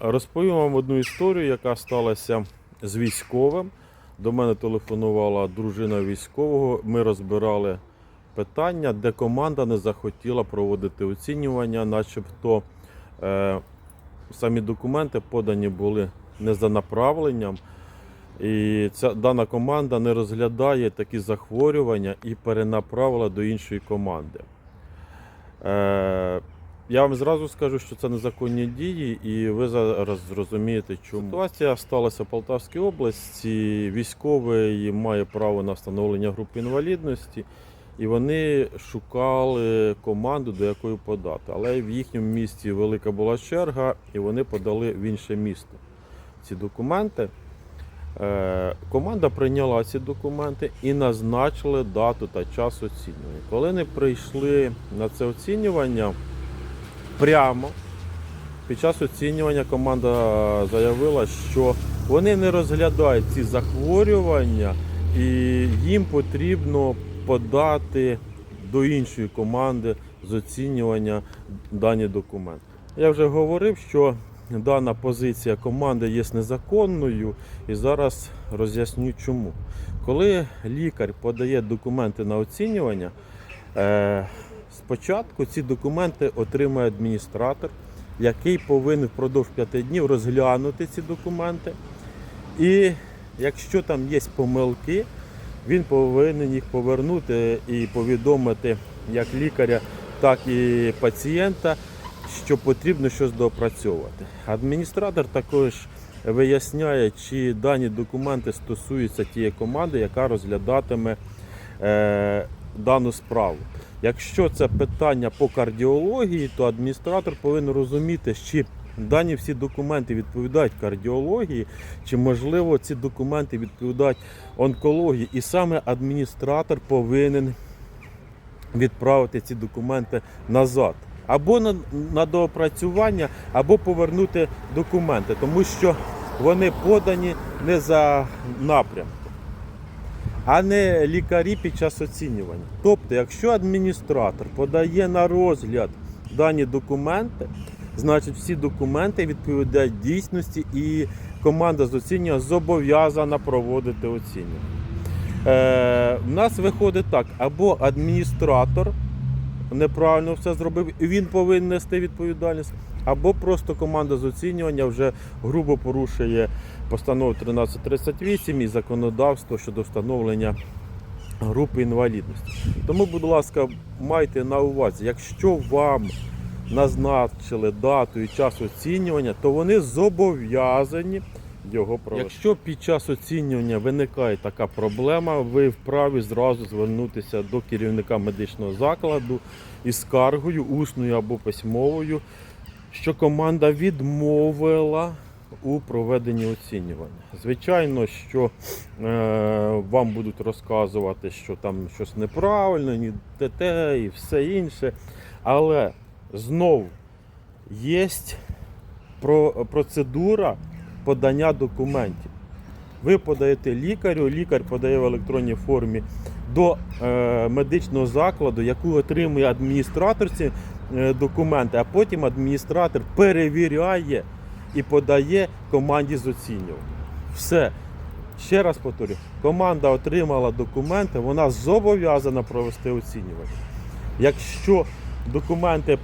Розповім вам одну історію, яка сталася з військовим. До мене телефонувала дружина військового. Ми розбирали питання, де команда не захотіла проводити оцінювання, начебто е, самі документи подані були не за направленням. І ця дана команда не розглядає такі захворювання і перенаправила до іншої команди. Е, я вам зразу скажу, що це незаконні дії, і ви зараз зрозумієте, чому. Ситуація сталася в Полтавській області. Військовий має право на встановлення групи інвалідності, і вони шукали команду, до якої подати. Але в їхньому місті велика була черга, і вони подали в інше місто ці документи. Е, Команда прийняла ці документи і назначили дату та час оцінювання. Коли вони прийшли на це оцінювання, прямо під час оцінювання команда заявила, що вони не розглядають ці захворювання і їм потрібно подати до іншої команди з оцінювання дані документи. Я вже говорив, що дана позиція команди є незаконною, і зараз роз'ясню чому. Коли лікар подає документи на оцінювання, е, спочатку ці документи отримує адміністратор, який повинен впродовж 5 днів розглянути ці документи. І якщо там є помилки, він повинен їх повернути і повідомити як лікаря, так і пацієнта, що потрібно щось доопрацьовувати. Адміністратор також виясняє, чи дані документи стосуються тієї команди, яка розглядатиме е, дану справу. Якщо це питання по кардіології, то адміністратор повинен розуміти, чи дані всі документи відповідають кардіології, чи можливо ці документи відповідають онкології. І саме адміністратор повинен відправити ці документи назад. Або на, на доопрацювання, або повернути документи, тому що вони подані не за напрямком, а не лікарі під час оцінювання. Тобто, якщо адміністратор подає на розгляд дані документи, значить всі документи відповідають дійсності і команда з оцінювання зобов'язана проводити оцінювання. Е, в нас виходить так, або адміністратор неправильно все зробив, і він повинен нести відповідальність, або просто команда з оцінювання вже грубо порушує постанову 1338 і законодавство щодо встановлення групи інвалідності. Тому, будь ласка, майте на увазі, якщо вам назначили дату і час оцінювання, то вони зобов'язані його провести. Якщо під час оцінювання виникає така проблема, ви вправі зразу звернутися до керівника медичного закладу із скаргою, усною або письмовою, що команда відмовила у проведенні оцінювання. Звичайно, що е, вам будуть розказувати, що там щось неправильно, ні те, і все інше. Але знову є процедура подання документів. Ви подаєте лікарю, лікар подає в електронній формі до е, медичного закладу, яку отримує адміністратор ці е, документи, а потім адміністратор перевіряє і подає команді з оцінювання. Все. Ще раз повторю, команда отримала документи, вона зобов'язана провести оцінювання. Якщо документи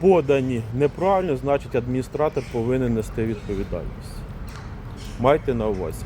подані неправильно, значить адміністратор повинен нести відповідальність. Майте на увазі.